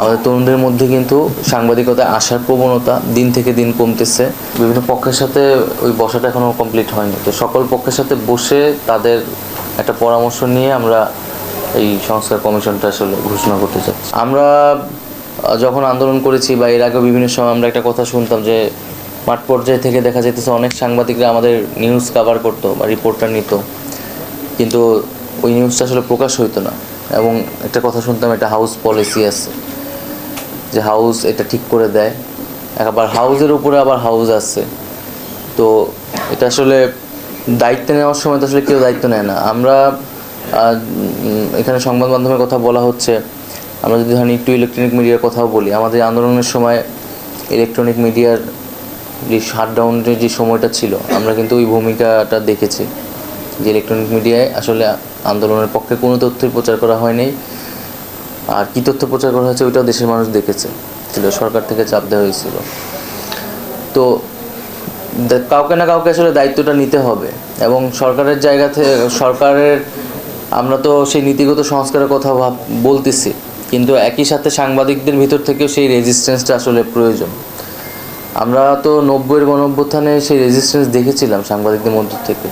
আমাদের তরুণদের মধ্যে কিন্তু সাংবাদিকতায় আসার প্রবণতা দিন থেকে দিন কমতেছে। বিভিন্ন পক্ষের সাথে ওই বসাটা এখনও কমপ্লিট হয়নি। তো সকল পক্ষের সাথে বসে তাদের একটা পরামর্শ নিয়ে আমরা এই সংস্কার কমিশনটা আসলে ঘোষণা করতে চাচ্ছি। আমরা যখন আন্দোলন করেছি বা এর আগে বিভিন্ন সময় আমরা একটা কথা শুনতাম যে মাঠ পর্যায়ে থেকে দেখা যেতেছে অনেক সাংবাদিকরা আমাদের নিউজ কভার করতো বা রিপোর্টটা নিত। কিন্তু ওই নিউজটা আসলে প্রকাশ হইতো না। এবং একটা কথা শুনতাম এটা হাউস পলিসি আছে। যে হাউস এটা ঠিক করে দেয়। আবার হাউসের উপরে আবার হাউস আছে। তো এটা আসলে দায়িত্ব নেওয়ার সময় তো আসলে কেউ দায়িত্ব নেয় না। আমরা এখানে সংবাদ মাধ্যমের কথা বলা হচ্ছে, আমরা যদি ধরেন একটু ইলেকট্রনিক মিডিয়ার কথাও বলি, আমাদের আন্দোলনের সময় ইলেকট্রনিক মিডিয়ার যে শাটডাউনের যে সময়টা ছিল, আমরা কিন্তু ওই ভূমিকাটা দেখেছি। যে ইলেকট্রনিক মিডিয়ায় আসলে আন্দোলনের পক্ষে কোনো তথ্যই প্রচার করা হয়নি। আর কী তথ্য প্রচার করা হয়েছে ওইটাও দেশের মানুষ দেখেছে। সেটা সরকার থেকে চাপ দেওয়া হয়েছিল। তো কাউকে না কাউকে আসলে দায়িত্বটা নিতে হবে। এবং সরকারের জায়গা থেকে সরকারের, আমরা তো সেই নীতিগত সংস্কারের কথা ভাব, বলতেছি। কিন্তু একই সাথে সাংবাদিকদের ভিতর থেকেও সেই রেজিস্ট্যান্সটা আসলে প্রয়োজন। আমরা তো নব্বইয়ের গণঅভ্যুত্থানে সেই রেজিস্ট্যান্স দেখেছিলাম সাংবাদিকদের মধ্য থেকে।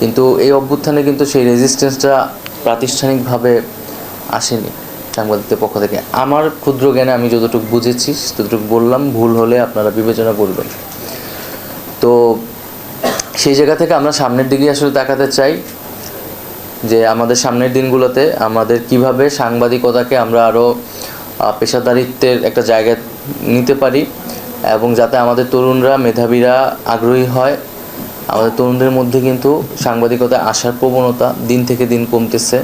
কিন্তু এই অভ্যুত্থানে কিন্তু সেই রেজিস্ট্যান্সটা প্রাতিষ্ঠানিকভাবে আসেনি। সাংবাদিকদের পক্ষ থেকে। আমার ক্ষুদ্র জ্ঞানে আমি যতটুকু বুঝেছি, ততটুকু বললাম, ভুল হলে আপনারা বিবেচনা করবেন। তো সেই জায়গা থেকে আমরা সামনের দিকে আসলে তাকাতে চাই যে আমাদের সামনের দিনগুলোতে আমাদের কীভাবে সাংবাদিকতাকে আমরা আরও পেশাদারিত্বের একটা জায়গায় নিতে পারি এবং যাতে আমাদের তরুণরা, মেধাবীরা আগ্রহী হয়। আমাদের তরুণদের মধ্যে কিন্তু সাংবাদিকতায় আসার প্রবণতা দিন থেকে দিন কমতেছে,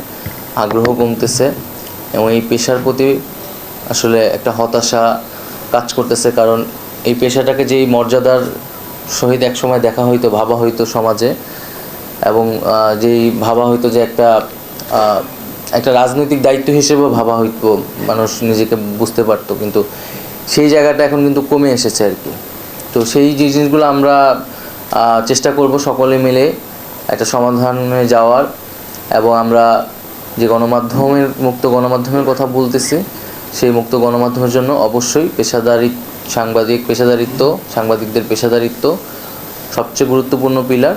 আগ্রহ কমতেছে। এবং এই পেশার প্রতি আসলে একটা হতাশা কাজ করতেছে, কারণ এই পেশাটাকে যেই মর্যাদার সহিত একসময় দেখা হইতো, ভাবা হইতো সমাজে এবং যেই ভাবা হইতো যে একটা একটা রাজনৈতিক দায়িত্ব হিসেবে ভাবা হইতো, মানুষ নিজেকে বুঝতে পারতো। কিন্তু সেই জায়গাটা এখন কিন্তু কমে এসেছে আর কি। তো সেই যে জিনিসগুলো আমরা চেষ্টা করব সকলে মিলে একটা সমাধানে যাওয়ার এবং আমরা যে গণমাধ্যমের, মুক্ত গণমাধ্যমের কথা বলতেছে, সেই মুক্ত গণমাধ্যমের জন্য অবশ্যই পেশাদারি সাংবাদিক, পেশাদারিত্ব, সাংবাদিকদের পেশাদারিত্ব সবচেয়ে গুরুত্বপূর্ণ পিলার